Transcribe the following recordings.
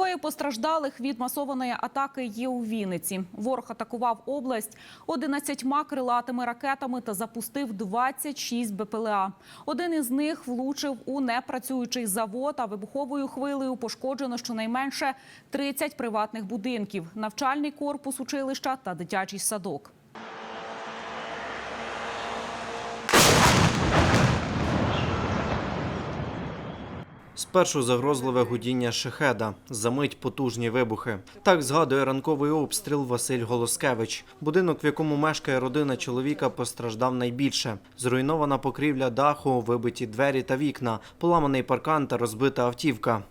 Двоє постраждалих від масованої атаки є у Вінниці. Ворог атакував область 11 крилатими ракетами та запустив 26 БПЛА. Один із них влучив у непрацюючий завод, а вибуховою хвилею пошкоджено щонайменше 30 приватних будинків, навчальний корпус училища та дитячий садок. Спершу загрозливе гудіння шахеда, замить потужні вибухи. Так згадує ранковий обстріл Василь Голоскевич. Будинок, в якому мешкає родина чоловіка, постраждав найбільше. Зруйнована покрівля даху, вибиті двері та вікна, поламаний паркан та розбита автівка.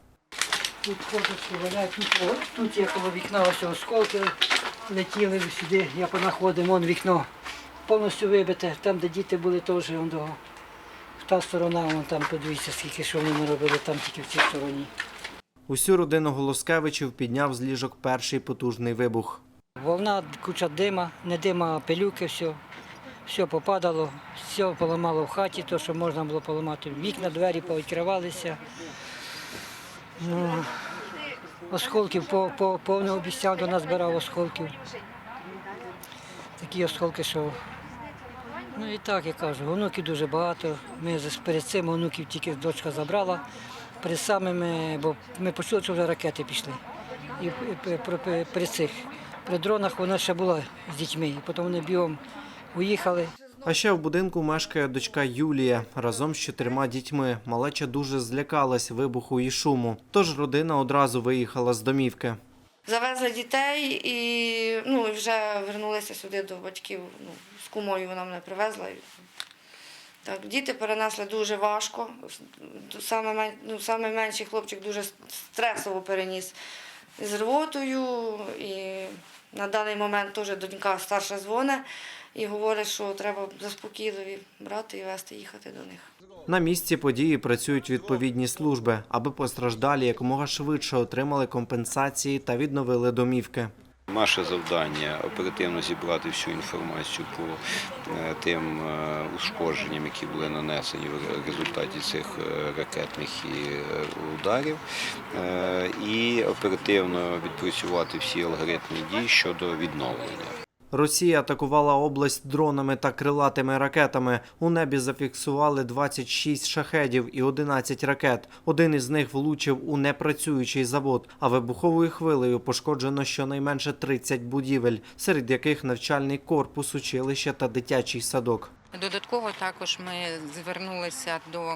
Тут копочки валяють, тут, о, тут є коло вікна ось осколки летіли сюди, я понаходив, вон вікно повністю вибите, там, де діти були, теж вон того. Та сторона, вон там подивіться, скільки що вони робили, там тільки в цій стороні. Усю родину Голоскевичів підняв з ліжок перший потужний вибух. Волна, куча дима, не дима, а пилюки, все. Все попадало, все поламало в хаті, то, що можна було поламати. Вікна, двері повідкривалися. Ну, осколків по, по, повне обіцяв до нас збирав осколків. Такі осколки, що. Ну і так, я кажу, онуків дуже багато. Ми перед цим онуків тільки дочка забрала. Перед самими, бо ми почули, що вже ракети пішли. І, при цих при дронах вона ще була з дітьми. І потім вони бігом уїхали. А ще в будинку мешкає дочка Юлія разом з чотирма дітьми. Малеча дуже злякалась вибуху і шуму. Тож родина одразу виїхала з домівки. Завезли дітей і ну, вже вернулися сюди до батьків. Ну, з кумою вона мене привезла. Так, діти перенесли дуже важко. Саме, ну, саме менший хлопчик дуже стресово переніс з рвотою. І на даний момент теж донька старша дзвоне і говорить, що треба заспокійливі брати і вести їхати до них. На місці події працюють відповідні служби, аби постраждалі якомога швидше отримали компенсації та відновили домівки. Наше завдання оперативно зібрати всю інформацію по е, тим е, ушкодженням, які були нанесені в результаті цих е, ракетних ударів, і оперативно відпрацювати всі алгоритми дій щодо відновлення. Росія атакувала область дронами та крилатими ракетами. У небі зафіксували 26 шахедів і 11 ракет. Один із них влучив у непрацюючий завод, а вибуховою хвилею пошкоджено щонайменше 30 будівель, серед яких навчальний корпус, училище та дитячий садок. Додатково також ми звернулися до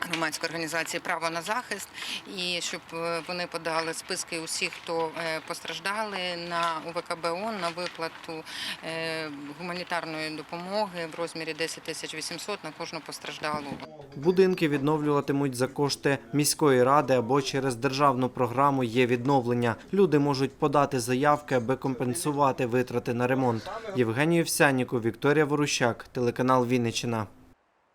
громадської організації Право на захист і щоб е, вони подали списки усіх, хто е, постраждали на УВКБ на виплату е, гуманітарної допомоги в розмірі 10 тисяч 800 на кожну постраждалу. Будинки відновлюватимуть за кошти міської ради або через державну програму є відновлення. Люди можуть подати заявки, аби компенсувати витрати на ремонт. Євгеній Овсянніку, Вікторія Ворущак, телеканал Вінниччина.